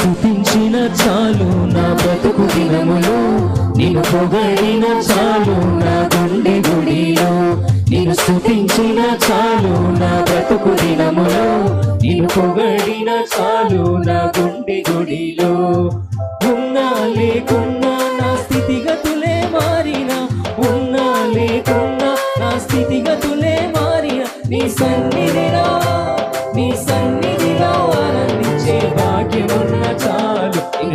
స్థుతించిన చాలు నా బ్రతుకు దినములు. నేను పొగడిన చాలు నా గుండె గుడిలో. నేను స్థుతించిన చాలు నా బ్రతుకు దినములు. నేను పొగడిన చాలు నా గుండె గుడిలో. ఉన్నా లేకున్నా నా స్థితిగతులే మారిన. ఉన్నా లేకున్నా నా స్థితిగతులే మారిన. నీ సన్నిధిలో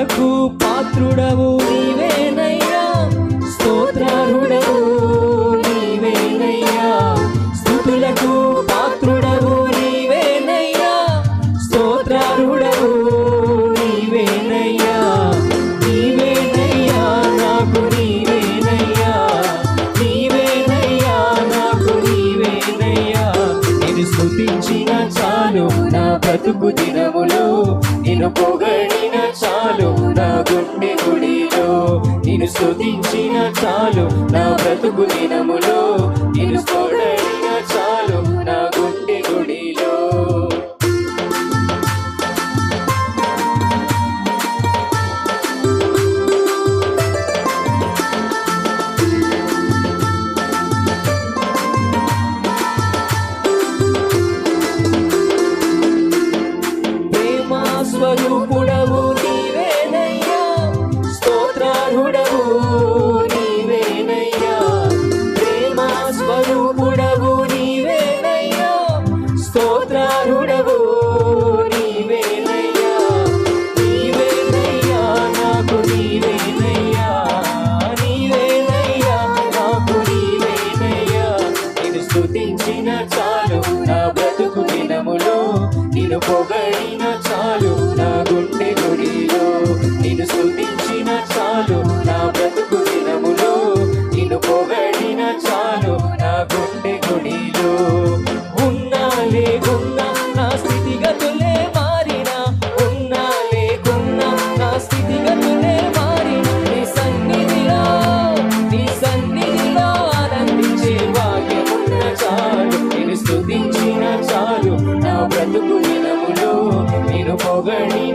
స్థుతులకు పాత్రుడవు. నీ స్థుతించిన చాలు నా బ్రతుకు దినములో. నిన్ను పొగడిన చాలు నా గుండె గుడిలో. నిన్ను స్థుతించిన చాలు నా బ్రతుకు దినములో. నిన్ను పొగడిన స్వరూపుడవు నీవేనయ్యా. స్తోత్రార్హుడవు నీవేనయ్యా. ప్రేమ స్వరూపుడవు నీవేనయ్యా. స్తోత్రార్హుడవు నీవేనయ్యా. నీవేనయ్యా నాకు నీవేనయ్యా. నీవేనయ్యా నాకు నీవేనయ్యా. నేను స్తుతించిన చాలు నా బ్రతుకు దినములో. నేను పొగ నేను